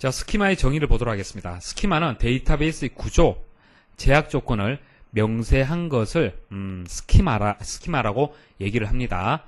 자, 스키마의 정의를 보도록 하겠습니다. 스키마는 데이터베이스의 구조, 제약 조건을 명세한 것을 음, 스키마라, 스키마라고 얘기를 합니다.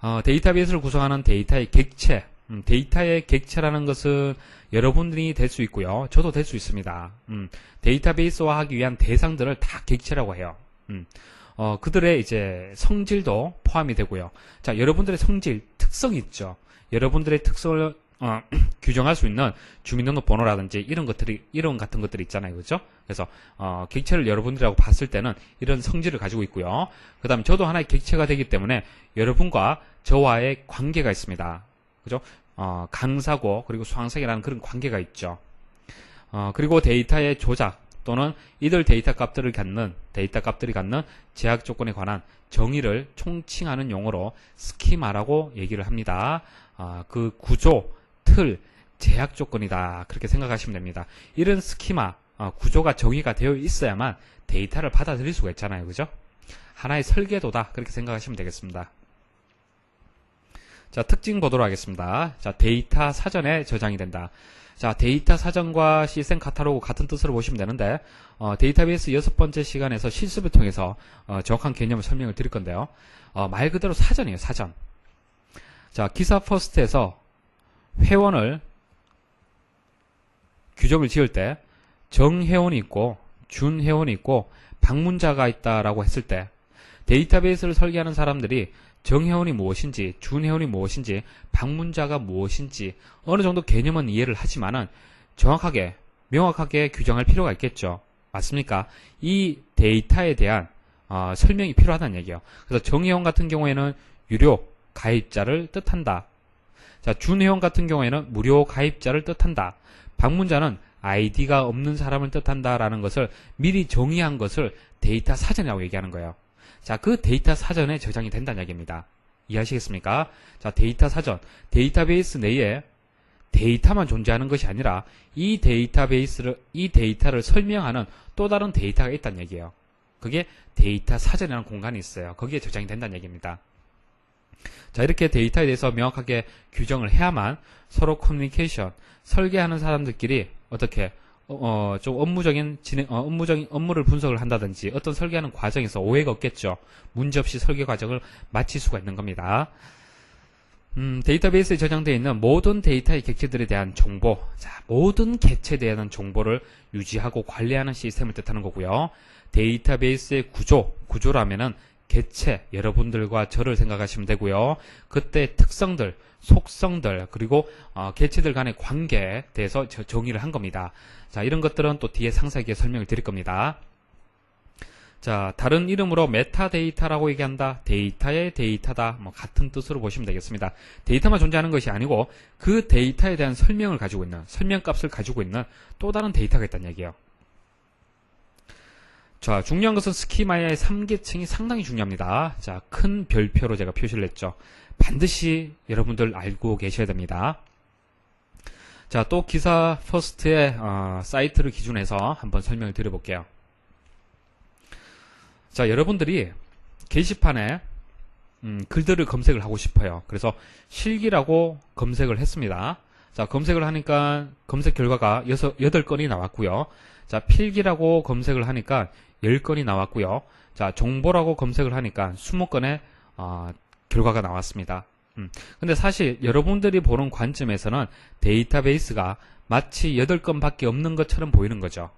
어, 데이터베이스를 구성하는 데이터의 객체, 음, 데이터의 객체라는 것은 여러분들이 될 수 있고요. 저도 될 수 있습니다. 음, 데이터베이스화 하기 위한 대상들을 다 객체라고 해요. 음, 어, 그들의 이제 성질도 포함이 되고요. 자, 여러분들의 성질, 특성이 있죠. 여러분들의 특성을 어, 규정할 수 있는 주민등록번호라든지 이런 것들이 이런 같은 것들이 있잖아요, 그렇죠? 그래서 어, 객체를 여러분들이라고 봤을 때는 이런 성질을 가지고 있고요. 그다음에 저도 하나의 객체가 되기 때문에 여러분과 저와의 관계가 있습니다, 그죠? 어, 강사고 그리고 수강생이라는 그런 관계가 있죠. 어, 그리고 데이터의 조작 또는 이들 데이터 값들을 갖는 데이터 값들이 갖는 제약 조건에 관한 정의를 총칭하는 용어로 스키마라고 얘기를 합니다. 아, 그 구조, 틀, 제약 조건이다. 그렇게 생각하시면 됩니다. 이런 스키마, 어, 구조가 정의가 되어 있어야만 데이터를 받아들일 수가 있잖아요. 그죠? 하나의 설계도다. 그렇게 생각하시면 되겠습니다. 자, 특징 보도록 하겠습니다. 자, 데이터 사전에 저장이 된다. 자, 데이터 사전과 시스템 카탈로그 같은 뜻으로 보시면 되는데, 어, 데이터베이스 여섯 번째 시간에서 실습을 통해서 어, 정확한 개념을 설명을 드릴 건데요. 어, 말 그대로 사전이에요, 사전. 자, 기사 퍼스트에서 회원을 규정을 지을 때 정회원이 있고 준회원이 있고 방문자가 있다라고 했을 때 데이터베이스를 설계하는 사람들이 정회원이 무엇인지 준회원이 무엇인지 방문자가 무엇인지 어느 정도 개념은 이해를 하지만은 정확하게 명확하게 규정할 필요가 있겠죠. 맞습니까? 이 데이터에 대한 어, 설명이 필요하다는 얘기예요. 그래서 정회원 같은 경우에는 유료 가입자를 뜻한다. 자, 준회원 같은 경우에는 무료 가입자를 뜻한다. 방문자는 아이디가 없는 사람을 뜻한다라는 것을 미리 정의한 것을 데이터 사전이라고 얘기하는 거예요. 자, 그 데이터 사전에 저장이 된다는 얘기입니다. 이해하시겠습니까? 자, 데이터 사전. 데이터베이스 내에 데이터만 존재하는 것이 아니라 이 데이터베이스를, 이 데이터를 설명하는 또 다른 데이터가 있다는 얘기예요. 그게 데이터 사전이라는 공간이 있어요. 거기에 저장이 된다는 얘기입니다. 자, 이렇게 데이터에 대해서 명확하게 규정을 해야만 서로 커뮤니케이션, 설계하는 사람들끼리 어떻게 어, 좀 업무적인 진행, 어, 업무적인 업무를 분석을 한다든지 어떤 설계하는 과정에서 오해가 없겠죠. 문제 없이 설계 과정을 마칠 수가 있는 겁니다. 음, 데이터베이스에 저장되어 있는 모든 데이터의 객체들에 대한 정보, 자, 모든 객체에 대한 정보를 유지하고 관리하는 시스템을 뜻하는 거고요. 데이터베이스의 구조, 구조라면은 객체, 여러분들과 저를 생각하시면 되고요. 그때 특성들, 속성들, 그리고 어, 객체들 간의 관계에 대해서 저- 정의를 한 겁니다. 자, 이런 것들은 또 뒤에 상세하게 설명을 드릴 겁니다. 자, 다른 이름으로 메타데이터라고 얘기한다. 데이터의 데이터다. 뭐 같은 뜻으로 보시면 되겠습니다. 데이터만 존재하는 것이 아니고 그 데이터에 대한 설명을 가지고 있는 설명값을 가지고 있는 또 다른 데이터가 있다는 얘기예요. 자, 중요한 것은 스키마의 3계층이 상당히 중요합니다. 자, 큰 별표로 제가 표시를 했죠. 반드시 여러분들 알고 계셔야 됩니다. 자, 또 기사 퍼스트의 어, 사이트를 기준해서 한번 설명을 드려볼게요. 자, 여러분들이 게시판에 음, 글들을 검색을 하고 싶어요. 그래서 실기라고 검색을 했습니다. 자, 검색을 하니까 검색 결과가 6, 8건이 나왔고요. 자, 필기라고 검색을 하니까 10건이 나왔고요. 자, 정보라고 검색을 하니까 20건의 어, 결과가 나왔습니다. 음, 근데 사실 여러분들이 보는 관점에서는 데이터베이스가 마치 8건밖에 없는 것처럼 보이는 거죠.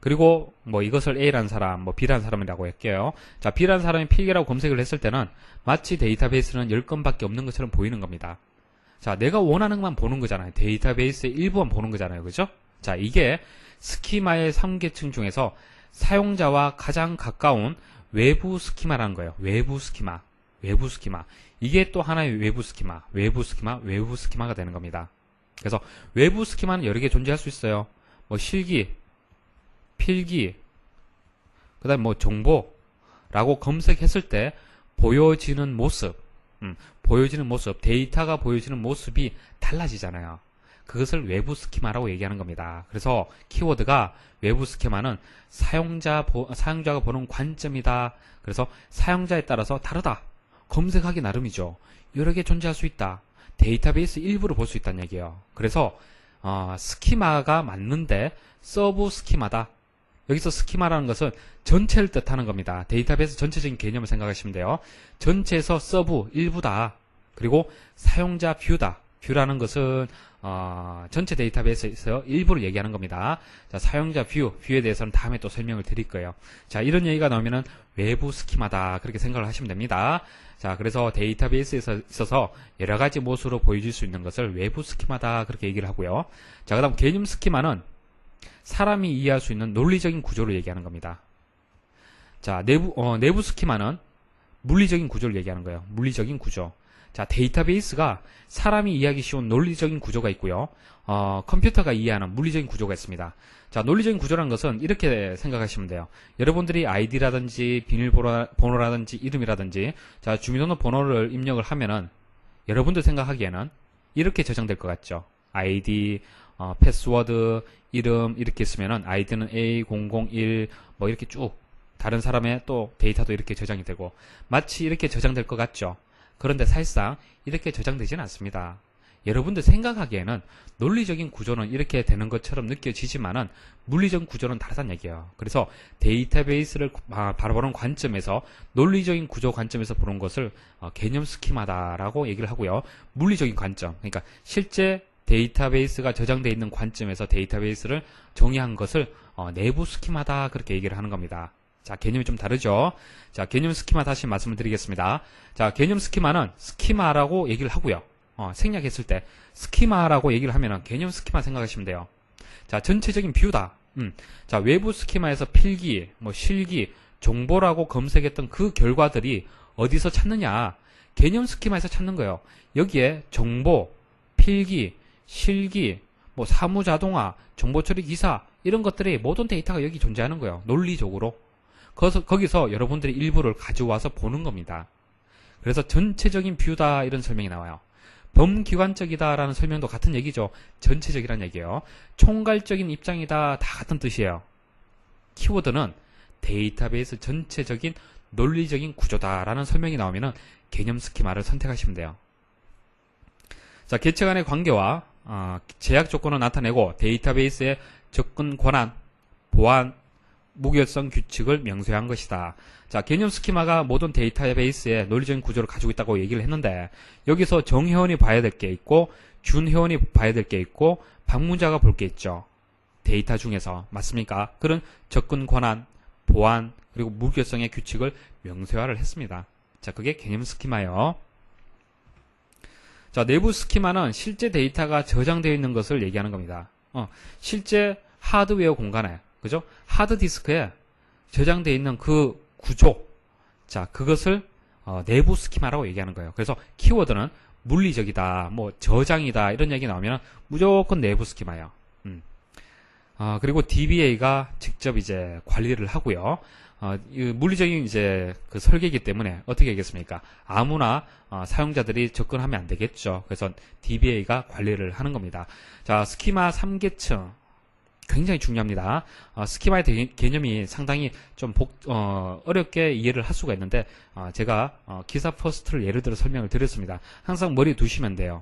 그리고 뭐 이것을 A라는 사람, 뭐 B라는 사람이라고 할게요. 자, B라는 사람이 필기라고 검색을 했을 때는 마치 데이터베이스는 10건밖에 없는 것처럼 보이는 겁니다. 자, 내가 원하는 것만 보는 거잖아요. 데이터베이스의 일부만 보는 거잖아요. 그죠? 자, 이게 스키마의 3계층 중에서 사용자와 가장 가까운 외부 스키마라는 거예요. 외부 스키마. 외부 스키마. 이게 또 하나의 외부 스키마. 외부 스키마, 외부 스키마가 되는 겁니다. 그래서 외부 스키마는 여러 개 존재할 수 있어요. 뭐 실기, 필기, 그 다음에 뭐 정보라고 검색했을 때 보여지는 모습, 음, 보여지는 모습, 데이터가 보여지는 모습이 달라지잖아요. 그것을 외부 스키마라고 얘기하는 겁니다. 그래서 키워드가 외부 스키마는 사용자 보, 사용자가 보는 관점이다. 그래서 사용자에 따라서 다르다. 검색하기 나름이죠. 여러 개 존재할 수 있다. 데이터베이스 일부를 볼 수 있다는 얘기예요. 그래서 어, 스키마가 맞는데 서브 스키마다. 여기서 스키마라는 것은 전체를 뜻하는 겁니다. 데이터베이스 전체적인 개념을 생각하시면 돼요. 전체에서 서브 일부다. 그리고 사용자 뷰다. 뷰라는 것은 어, 전체 데이터베이스에서 일부를 얘기하는 겁니다. 자, 사용자 뷰, 뷰에 대해서는 다음에 또 설명을 드릴 거예요. 자, 이런 얘기가 나오면은 외부 스키마다 그렇게 생각을 하시면 됩니다. 자, 그래서 데이터베이스에 있어서 여러 가지 모습으로 보여줄 수 있는 것을 외부 스키마다 그렇게 얘기를 하고요. 자, 그다음 개념 스키마는 사람이 이해할 수 있는 논리적인 구조를 얘기하는 겁니다. 자, 내부 어, 내부 스키마는 물리적인 구조를 얘기하는 거예요. 물리적인 구조. 자, 데이터베이스가 사람이 이해하기 쉬운 논리적인 구조가 있고요. 어, 컴퓨터가 이해하는 물리적인 구조가 있습니다. 자, 논리적인 구조라는 것은 이렇게 생각하시면 돼요. 여러분들이 아이디라든지 비밀번호라든지 이름이라든지 자, 주민등록 번호를 입력을 하면은 여러분들 생각하기에는 이렇게 저장될 것 같죠. 아이디, 어, 패스워드, 이름 이렇게 쓰면은 아이디는 A001 뭐 이렇게 쭉 다른 사람의 또 데이터도 이렇게 저장이 되고 마치 이렇게 저장될 것 같죠. 그런데 사실상 이렇게 저장되지는 않습니다. 여러분들 생각하기에는 논리적인 구조는 이렇게 되는 것처럼 느껴지지만은 물리적인 구조는 다르다는 얘기예요. 그래서 데이터베이스를 아, 바라보는 관점에서 논리적인 구조 관점에서 보는 것을 어, 개념 스키마다라고 얘기를 하고요. 물리적인 관점, 그러니까 실제 데이터베이스가 저장되어 있는 관점에서 데이터베이스를 정의한 것을 어, 내부 스키마다 그렇게 얘기를 하는 겁니다. 자, 개념이 좀 다르죠? 자, 개념 스키마 다시 말씀을 드리겠습니다. 자, 개념 스키마는 스키마라고 얘기를 하고요. 어, 생략했을 때 스키마라고 얘기를 하면은 개념 스키마 생각하시면 돼요. 자, 전체적인 뷰다. 음. 자, 외부 스키마에서 필기, 뭐 실기, 정보라고 검색했던 그 결과들이 어디서 찾느냐? 개념 스키마에서 찾는 거예요. 여기에 정보, 필기, 실기, 뭐 사무 자동화, 정보 처리 기사 이런 것들이 모든 데이터가 여기 존재하는 거예요. 논리적으로. 거기서, 거기서 여러분들이 일부를 가져와서 보는 겁니다. 그래서 전체적인 뷰다 이런 설명이 나와요. 범기관적이다라는 설명도 같은 얘기죠. 전체적이라는 얘기예요. 총괄적인 입장이다 다 같은 뜻이에요. 키워드는 데이터베이스 전체적인 논리적인 구조다라는 설명이 나오면은 개념 스키마를 선택하시면 돼요. 자, 개체 간의 관계와 어, 제약 조건을 나타내고 데이터베이스의 접근 권한, 보안, 무결성 규칙을 명세한 것이다. 자, 개념 스키마가 모든 데이터베이스의 논리적인 구조를 가지고 있다고 얘기를 했는데 여기서 정회원이 봐야 될 게 있고 준회원이 봐야 될 게 있고 방문자가 볼 게 있죠. 데이터 중에서 맞습니까? 그런 접근 권한, 보안 그리고 무결성의 규칙을 명세화를 했습니다. 자, 그게 개념 스키마예요. 자, 내부 스키마는 실제 데이터가 저장되어 있는 것을 얘기하는 겁니다. 어, 실제 하드웨어 공간에, 그죠? 하드디스크에 저장되어 있는 그 구조. 자, 그것을 어, 내부 스키마라고 얘기하는 거예요. 그래서 키워드는 물리적이다, 뭐 저장이다 이런 얘기 나오면 무조건 내부 스키마예요. 음. 어, 그리고 DBA가 직접 이제 관리를 하고요. 어, 이 물리적인 이제 그 설계이기 때문에 어떻게 하겠습니까? 아무나 어, 사용자들이 접근하면 안 되겠죠. 그래서 DBA가 관리를 하는 겁니다. 자, 스키마 3계층 굉장히 중요합니다. 어, 스키마의 대- 개념이 상당히 좀 복, 어, 어렵게 이해를 할 수가 있는데 어, 제가 어, 기사 퍼스트를 예를 들어 설명을 드렸습니다. 항상 머리에 두시면 돼요.